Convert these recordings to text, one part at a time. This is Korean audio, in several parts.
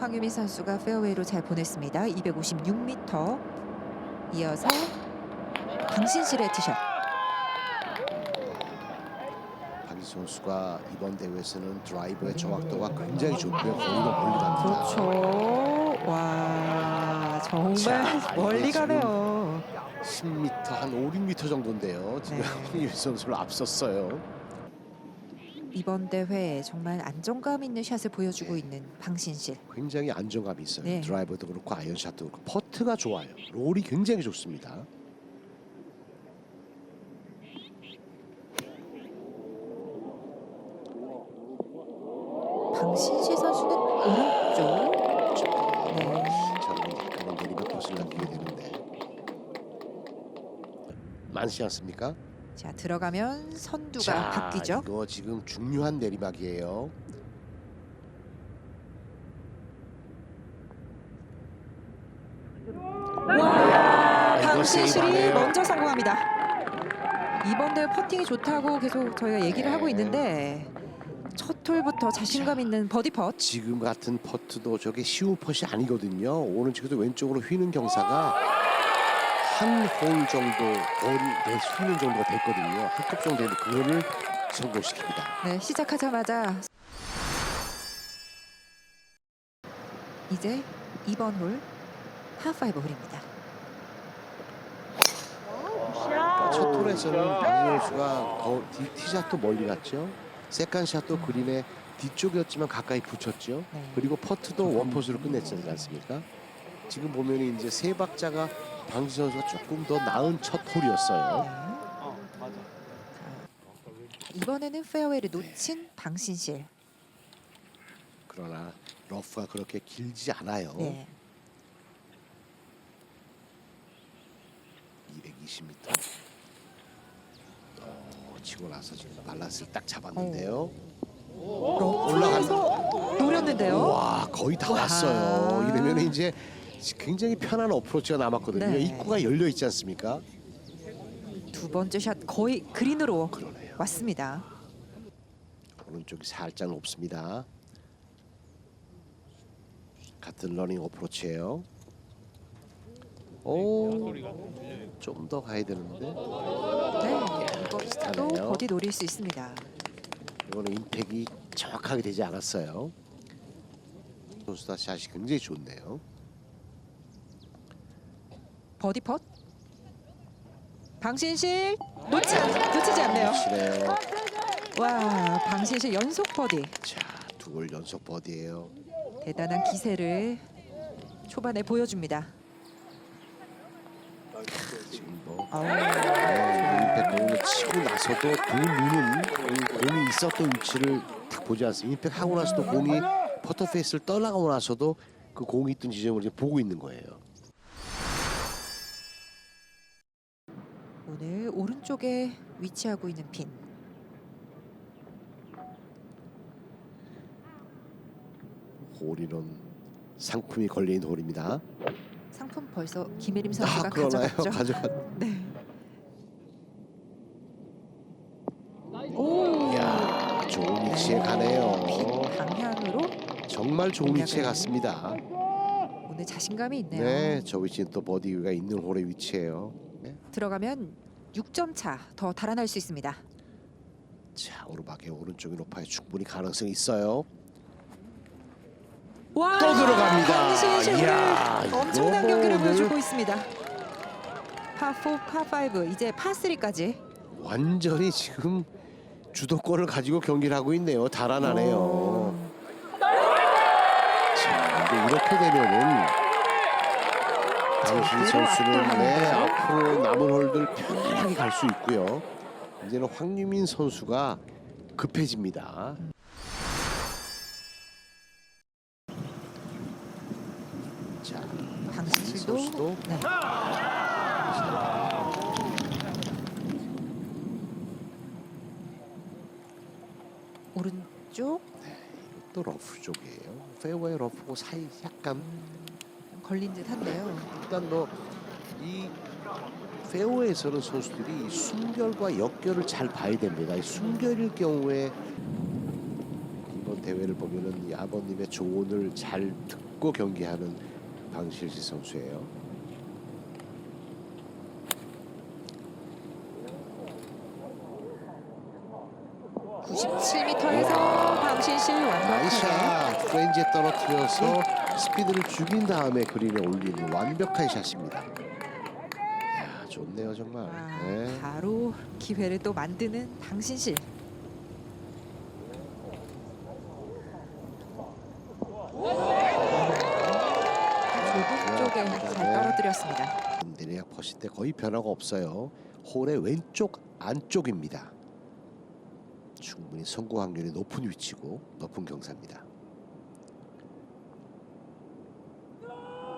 황유미 선수가 페어웨이로 잘 보냈습니다. 256m. 이어서 강신실의 티샷. 박희 선수가 이번 대회에서는 드라이버의 정확도가 굉장히 좋고요. 거리가 멀리 갑니다. 그렇죠. 와 정말 자, 멀리 이게 가네요. 10m 한 5, 6m 정도인데요. 지금 네. 황유미 선수를 앞섰어요. 이번 대회 정말 안정감 있는 샷을 보여주고 있는 방신실. 굉장히 안정감이 있어요. 네. 드라이버도 그렇고 아이언샷도 그렇고 퍼트가 좋아요. 롤이 굉장히 좋습니다. 방신실 선수는 오른쪽. 네. 저는 그런 내리막 코스를 남기게 되는데 많지 않습니까? 자 들어가면 선두가 자, 바뀌죠. 이거 지금 중요한 내리막이에요. 와, 이거 강신실이. 먼저 성공합니다. 이번 대회 퍼팅이 좋다고 계속 저희가 얘기를 하고 네. 있는데 첫 홀부터 자신감 자. 있는 버디 퍼트. 지금 같은 퍼트도 저게 쉬운 퍼이 아니거든요. 오른쪽에도 왼쪽으로 휘는 경사가 한 홀 정도 거리 내 휘는 정도가 됐거든요. 한컵 정도 되는데 그거를 성공시킵니다. 네, 시작하자마자 이제 2번 홀 파5 홀입니다. 첫 홀에서는 더 디- 티샷도 멀리 갔죠. 세컨 샷도 그린의 뒤쪽이었지만 가까이 붙였죠. 네. 그리고 퍼트도 원퍼스로 끝냈지 않습니까? 지금 보면 이제 세 박자가 방지 선수가 조금 더 나은 첫 홀이었어요. 네. 자, 이번에는 페어웨이를 놓친 방신실. 그러나 러프가 그렇게 길지 않아요. 네. 220m. 어, 치고 나서 지금 발란스를 딱 잡았는데요. 올라가서 노렸는데요. 와 거의 다 와. 왔어요. 이러면 이제 굉장히 편한 어프로치가 남았거든요. 네. 입구가 열려 있지 않습니까? 두 번째 샷 거의 그린으로 그러네요. 왔습니다. 오른쪽이 살짝 높습니다. 같은 러닝 어프로치예요. 오, 좀 더 가야 되는데 네, 이것도 비슷하네요. 버디 노릴 수 있습니다. 이거는 임팩이 정확하게 되지 않았어요. 선수다 샷이 굉장히 좋네요. 버디 펫. 방신실 놓치, 놓치지 않네요. 와, 방신실 연속 버디. 자, 두홀 연속 버디예요. 대단한 기세를 초반에 보여줍니다. 지금 뭐 아우, 네, 임팩 공을 치고 나서도 두 눈은 공- 공이 있었던 위치를 딱 보지 않습니다. 임팩 하고 나서도 공이 퍼터 페이스를 떠나가고 나서도 그 공이 있던 지점을 이제 보고 있는 거예요. 오른쪽에 위치하고 있는 핀. 홀이론 상품이 걸려 있는 홀입니다. 상품 벌써 김혜림 선수가 아, 그러나요? 가져갔죠. 가져가. 네. 오, 이야, 좋은 위치에 가네요. 핀 방향으로 정말 좋은 위치에 갔습니다. 오늘 자신감이 있네요. 네, 저 위치는 또 버디가 있는 홀의 위치예요. 네. 들어가면 6점 차 더 달아날 수 있습니다. 자, 오르막에 오른쪽이 높아요. 충분히 가능성이 있어요. 와, 또 들어갑니다. 강신실 이야, 오늘 엄청난 이거 경기를 오늘- 보여주고 있습니다. 파4, 파5 이제 파3까지. 완전히 지금 주도권을 가지고 경기를 하고 있네요. 달아나네요. 자, 이렇게 되면은 당신 제대로 선수는 네, 압도하는데요. 앞으로 남은 홀들 편안하게 갈 수 있고요. 이제는 황유민 선수가 급해집니다. 자, 강신실도 선수도 네. 오른쪽 또 러프 쪽이에요. 페어웨이 러프고 사이 약간 걸린 듯 한데요. 일단 뭐이 페어웨이에서는 선수들이 순결과 역결을 잘 봐야 됩니다. 이 순결일 경우에 이번 대회를 보면은 이 아버님의 조언을 잘 듣고 경기하는 방실시 선수예요. 97m에서 방신실 완벽하게 나이샷 프렌즈에 떨어뜨려서 스피드를 죽인 다음에 그린에 올리는 완벽한 샷입니다. 이야 좋네요 정말. 와, 네. 바로 기회를 또 만드는 방신실. 좁은 쪽에 잘 떨어뜨렸습니다. 내리막 퍼실 때 거의 변화가 없어요. 홀의 왼쪽 안쪽입니다. 충분히 성공 확률이 높은 위치고 높은 경사입니다.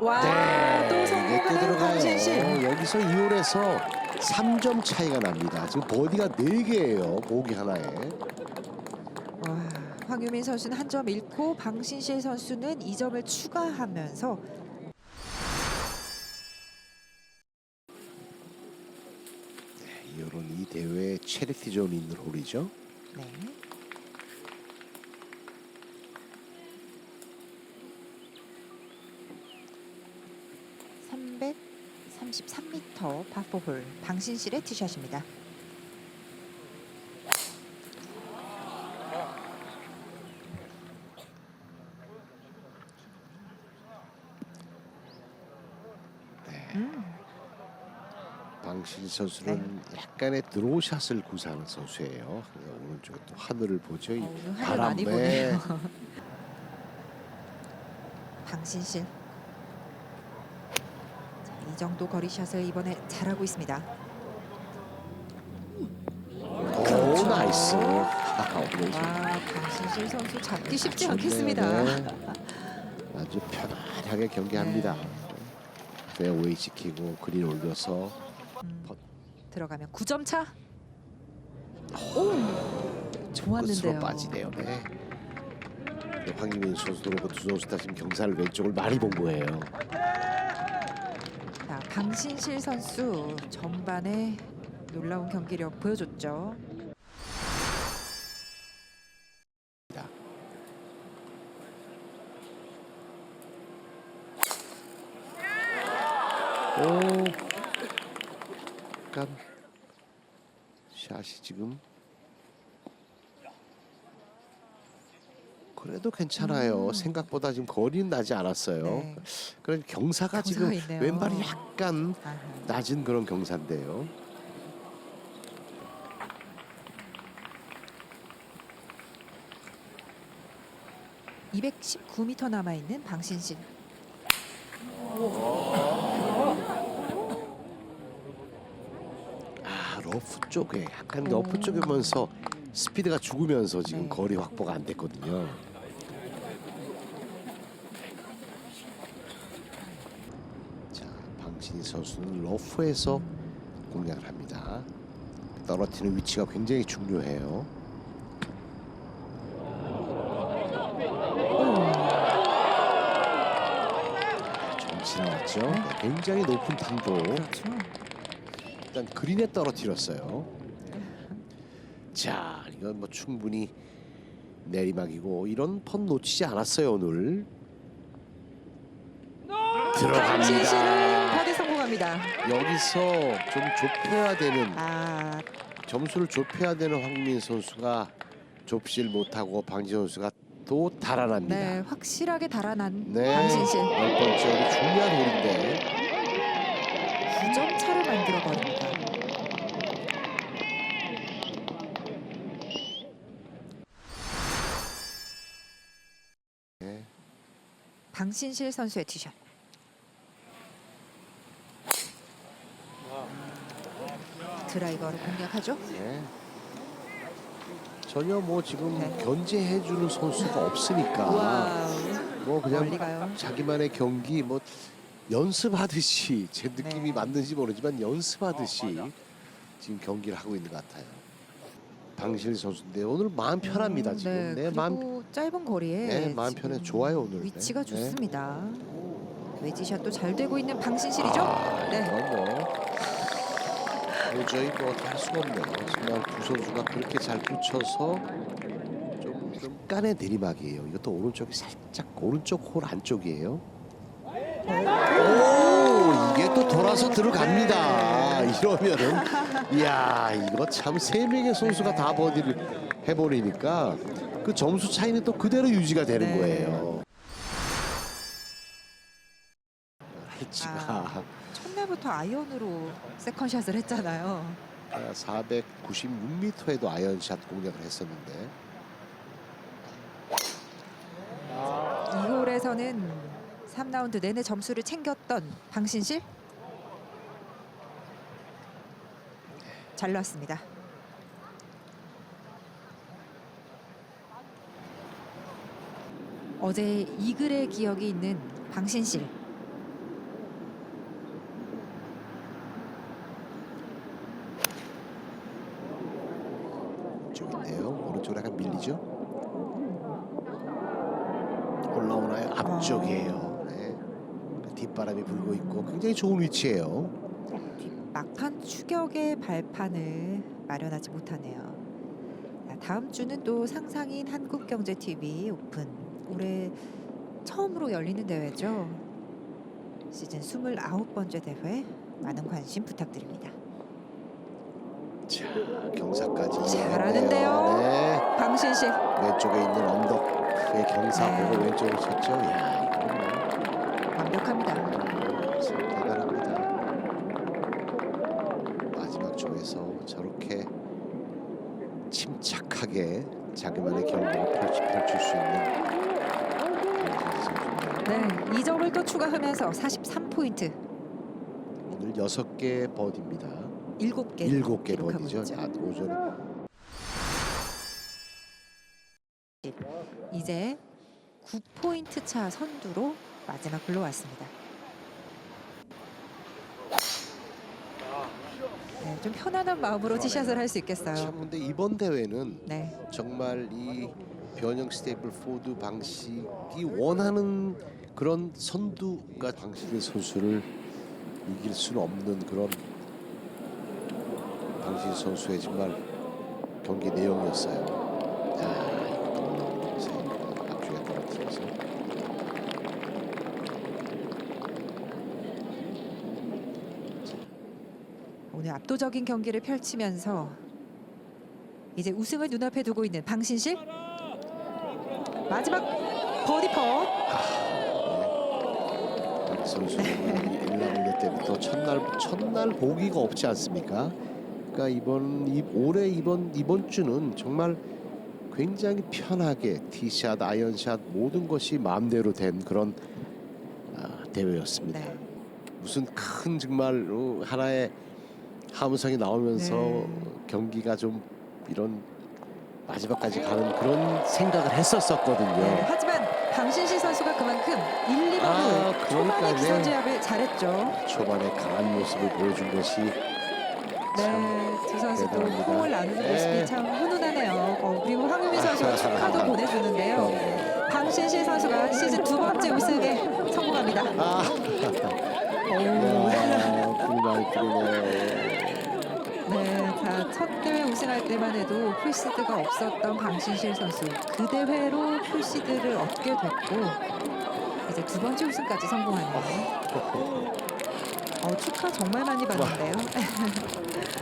와, 아, 또 네, 이게 또 성공하는 들어가요. 방신실. 여기서 2홀에서 3점 차이가 납니다. 지금 버디가 4개예요. 보기 하나에. 와, 황유민 선수는 한 점 잃고 방신실 선수는 2점을 추가하면서 이 홀은 이 대회에 체리티 존이 있는 홀이죠. 네. (333m) 파포홀 방신실의 티샷입니다. 네. 음, 방실 선수는 약간의 드로우샷을 구사하는 선수예요. 오른쪽에 또 하늘을 보죠. 이 어, 오늘 하늘 많이 바람에 보네요. 방신실. 자, 이 정도 거리 샷을 이번에 잘하고 있습니다. 오 나이스. 아, 오늘 방신실 선수 잡기 쉽지 좋네요. 않겠습니다. 네. 아주 편안하게 경기합니다. 네. 페어웨이 지키고 그린 올려서 음, 번- 들어가면 9점 차. 오, 좋았는데요. 빠지네요. 네. 네, 황희민 선수도 그렇고 두 선수 다 지금 경사를 왼쪽을 많이 본 거예요. 자, 방신실 선수 전반에 놀라운 경기력 보여줬죠. 오, 약간 샷이 지금 그래도 괜찮아요. 음. 생각보다 지금 거리는 나지 않았어요. 네. 그런 경사가 경사가 지금 있네요. 왼발이 약간 아하. 낮은 그런 경사인데요. (219m) 남아 있는 방신실. 아 러프 쪽에 약간 오. 러프 쪽이면서 스피드가 죽으면서 지금 네. 거리 확보가 안 됐거든요. 자 방신희 선수는 러프에서 공략을 합니다. 떨어뜨리는 위치가 굉장히 중요해요. 좀 지나왔죠. 네, 굉장히 높은 탄도. 그렇죠. 일단 그린에 떨어뜨렸어요. 자, 이건 뭐 충분히 내리막이고 이런 펀 놓치지 않았어요 오늘. 방신실은 들어갑니다. 성공합니다. 여기서 좀 좁혀야 되는 아, 점수를 좁혀야 되는 황민 선수가 좁질 못하고 방지 선수가 또 달아납니다. 네, 확실하게 달아난 네, 방신실. 열 번째 우리 중요한 홀인데 9점 차를 만들어 버립니다. 네. 방신실 선수의 티샷. 드라이버로 공략하죠. 네. 전혀 뭐 지금 네. 견제해주는 선수가 없으니까 와우, 뭐 그냥 멀리 가요. 자기만의 경기 뭐 연습하듯이 제 느낌이 네. 맞는지 모르지만 연습하듯이 지금 경기를 하고 있는 것 같아요. 방실 선수인데 오늘 마음 편합니다 음, 지금. 네, 네, 그리고 마음 짧은 거리에 네, 마음 지금 편해 좋아요 오늘. 위치가 네. 좋습니다. 웨지샷도 잘 되고 있는 방신실이죠. 아, 네. 이건 뭐 도저히 뭐할 수가 없네요. 정말 두 선수가 그렇게 잘 붙여서 좀 약간의 내리막이에요. 이것도 오른쪽이 살짝 오른쪽 홀 안쪽이에요. 오 이게 또 돌아서 들어갑니다. 이러면은 이야 이거 참 세 명의 선수가 다 버디를 해버리니까 그 점수 차이는 또 그대로 유지가 되는 네. 거예요. 첫날부터 아이언으로 세컨샷을 했잖아요. 496m에도 아이언샷 공략을 했었는데 2홀에서는 3라운드 내내 점수를 챙겼던 방신실 잘 나왔습니다. 어제 이글의 기억이 있는 방신실 쪽인데요. 오른쪽으로 약간 밀리죠. 올라오나요? 앞쪽이에요. 네. 뒷바람이 불고 있고 굉장히 좋은 위치예요. 막판 추격의 발판을 마련하지 못하네요. 자, 다음 주는 또 상상인 한국경제TV 오픈 올해 처음으로 열리는 대회죠. 시즌 29번째 대회 많은 관심 부탁드립니다. 자, 경사까지 잘하는데요. 네. 방신식 왼쪽에 있는 언덕의 경사 네. 보고 왼쪽으로 쳤죠. 야, 이거 완벽합니다. 뭐참 대단합니다. 마지막 쪽에서 저렇게 침착하게 자기만의 경기를 펼치, 펼칠 수 있는 선수입니다. 네, 2점을 또 추가하면서 43포인트, 오늘 6개 버디입니다. 7개 7개 기록하고 버디죠. 있죠. 아, 오전에 이제 9포인트 차 선두로 마지막 홀로 왔습니다. 네, 좀 편안한 마음으로 티샷을 할 수 있겠어요. 참 근데 이번 대회는 네, 정말 이 변형 스테이플 포드 방식이 원하는 그런 선두가 방식의 선수를 이길 수는 없는 그런 방식 선수의 정말 경기 내용이었어요. 이것도 앞쪽에 떨어뜨려서 오늘 압도적인 경기를 펼치면서 이제 우승을 눈앞에 두고 있는 방신실 마지막 버디 펫. 이 선수는 이 1라운드 때부터 첫날 첫날 보기가 없지 않습니까? 그러니까 이번 이, 올해 이번 이번 주는 정말 굉장히 편하게 티샷, 아이언샷 모든 것이 마음대로 된 그런 아, 대회였습니다. 네. 무슨 큰 정말 어, 하나의 함성이 나오면서 네. 경기가 좀 이런 마지막까지 가는 그런 생각을 했었었거든요. 네, 하지만 방신실 선수가 그만큼 1, 2번을 아, 초반에 그러니까, 기선 네. 제압을 잘했죠. 초반에 강한 모습을 보여준 것이 네, 두 선수 또 대단합니다. 호흡을 나누는 네. 모습이 참 훈훈하네요. 어, 그리고 황유미 선수가 축하도 보내주는데요. 방신실 선수가 시즌 두 번째 우승에 성공합니다. 아, 많이 뿌리네요. 네, 자, 첫 대회 우승할 때만 해도 풀시드가 없었던 강신실 선수 그 대회로 풀시드를 얻게 됐고 이제 두 번째 우승까지 성공하네요. 어, 축하 정말 많이 받는데요.